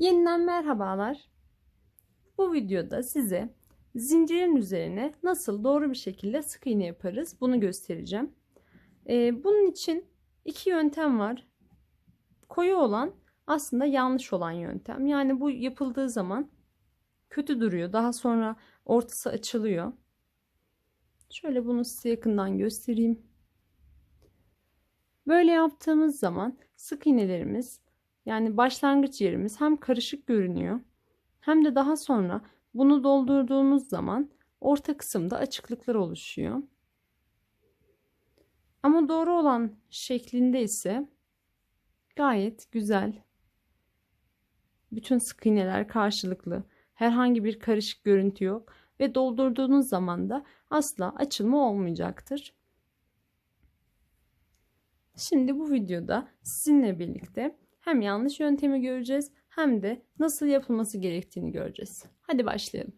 Yeniden merhabalar. Bu videoda size zincirin üzerine nasıl doğru bir şekilde sık iğne yaparız bunu göstereceğim. Ee, bunun için iki yöntem var. Koyu olan aslında yanlış olan yöntem. Yani bu yapıldığı zaman kötü duruyor. Daha sonra ortası açılıyor. Şöyle bunu size yakından göstereyim. Böyle yaptığımız zaman sık iğnelerimiz yani başlangıç yerimiz hem karışık görünüyor hem de daha sonra bunu doldurduğumuz zaman orta kısımda açıklıklar oluşuyor. Ama doğru olan şeklinde ise gayet güzel. Bütün sık iğneler karşılıklı. Herhangi bir karışık görüntü yok ve doldurduğunuz zaman da asla açılma olmayacaktır. Şimdi bu videoda sizinle birlikte hem yanlış yöntemi göreceğiz hem de nasıl yapılması gerektiğini göreceğiz. Hadi başlayalım.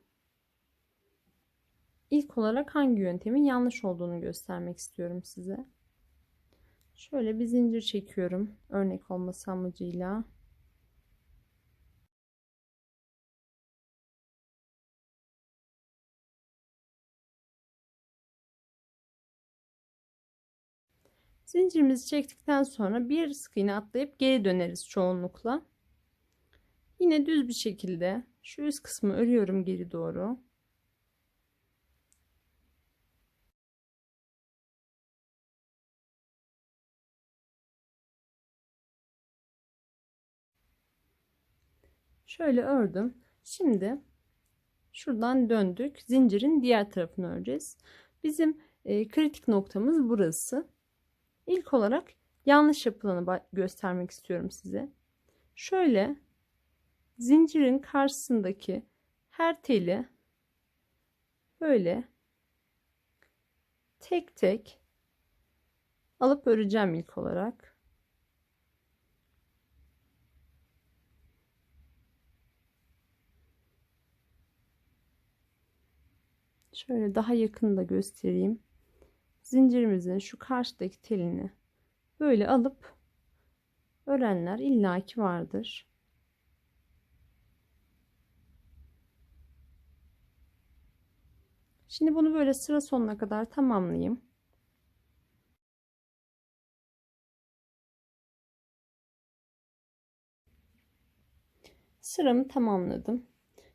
İlk olarak hangi yöntemin yanlış olduğunu göstermek istiyorum size. Şöyle bir zincir çekiyorum örnek olması amacıyla. Zincirimizi çektikten sonra bir sık iğne atlayıp geri döneriz çoğunlukla. Yine düz bir şekilde şu üst kısmı örüyorum geri doğru. Şöyle ördüm. Şimdi şuradan döndük. Zincirin diğer tarafını öreceğiz. Bizim e, kritik noktamız burası. İlk olarak yanlış yapılanı göstermek istiyorum size. Şöyle zincirin karşısındaki her teli böyle tek tek alıp öreceğim ilk olarak. Şöyle daha yakın da göstereyim zincirimizin şu karşıdaki telini böyle alıp örenler illaki vardır. Şimdi bunu böyle sıra sonuna kadar tamamlayayım. Sıramı tamamladım.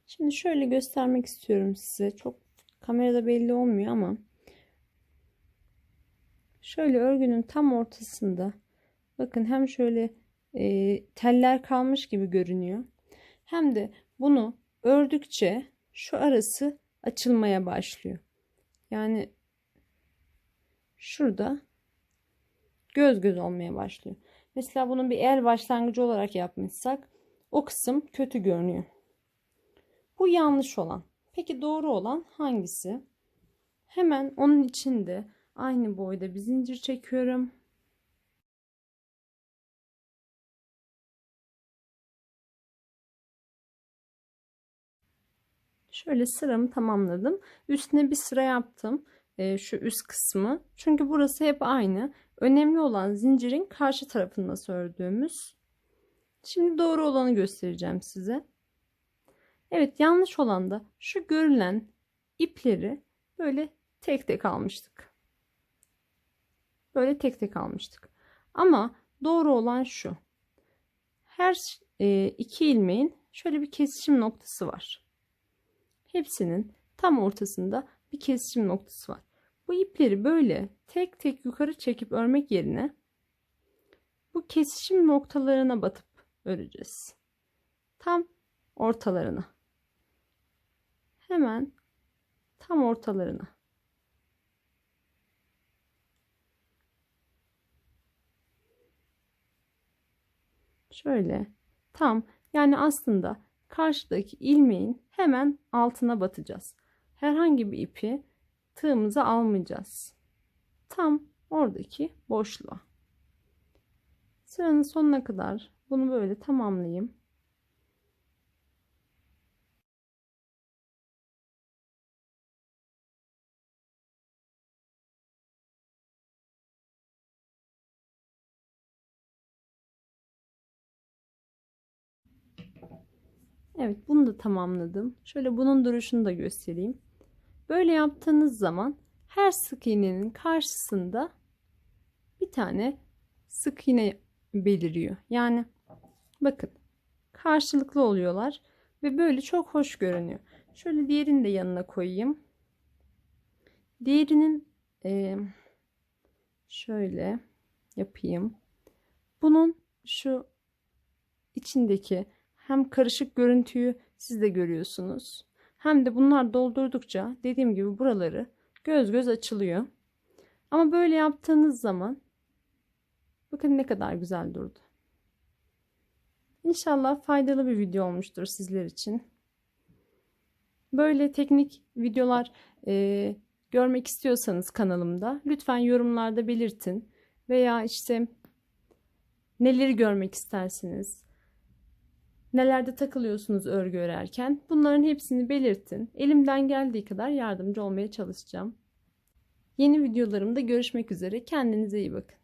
Şimdi şöyle göstermek istiyorum size. Çok kamerada belli olmuyor ama Şöyle örgünün tam ortasında bakın hem şöyle e, teller kalmış gibi görünüyor. Hem de bunu ördükçe şu arası açılmaya başlıyor. Yani şurada göz göz olmaya başlıyor. Mesela bunun bir el başlangıcı olarak yapmışsak o kısım kötü görünüyor. Bu yanlış olan. Peki doğru olan hangisi? Hemen onun içinde Aynı boyda bir zincir çekiyorum. Şöyle sıramı tamamladım. Üstüne bir sıra yaptım. Ee, şu üst kısmı. Çünkü burası hep aynı. Önemli olan zincirin karşı tarafını nasıl ördüğümüz. Şimdi doğru olanı göstereceğim size. Evet yanlış olan da şu görülen ipleri böyle tek tek almıştık. Böyle tek tek almıştık. Ama doğru olan şu. Her e, iki ilmeğin şöyle bir kesişim noktası var. Hepsinin tam ortasında bir kesişim noktası var. Bu ipleri böyle tek tek yukarı çekip örmek yerine bu kesişim noktalarına batıp öreceğiz. Tam ortalarına. Hemen tam ortalarına. Şöyle tam yani aslında karşıdaki ilmeğin hemen altına batacağız. Herhangi bir ipi tığımıza almayacağız. Tam oradaki boşluğa. Sıranın sonuna kadar bunu böyle tamamlayayım. Evet bunu da tamamladım. Şöyle bunun duruşunu da göstereyim. Böyle yaptığınız zaman her sık iğnenin karşısında bir tane sık iğne beliriyor. Yani bakın karşılıklı oluyorlar ve böyle çok hoş görünüyor. Şöyle diğerini de yanına koyayım. Diğerinin e, şöyle yapayım. Bunun şu içindeki hem karışık görüntüyü siz de görüyorsunuz. Hem de bunlar doldurdukça dediğim gibi buraları göz göz açılıyor. Ama böyle yaptığınız zaman bakın ne kadar güzel durdu. İnşallah faydalı bir video olmuştur sizler için. Böyle teknik videolar e, görmek istiyorsanız kanalımda lütfen yorumlarda belirtin. Veya işte neleri görmek istersiniz? Nelerde takılıyorsunuz örgü örerken? Bunların hepsini belirtin. Elimden geldiği kadar yardımcı olmaya çalışacağım. Yeni videolarımda görüşmek üzere. Kendinize iyi bakın.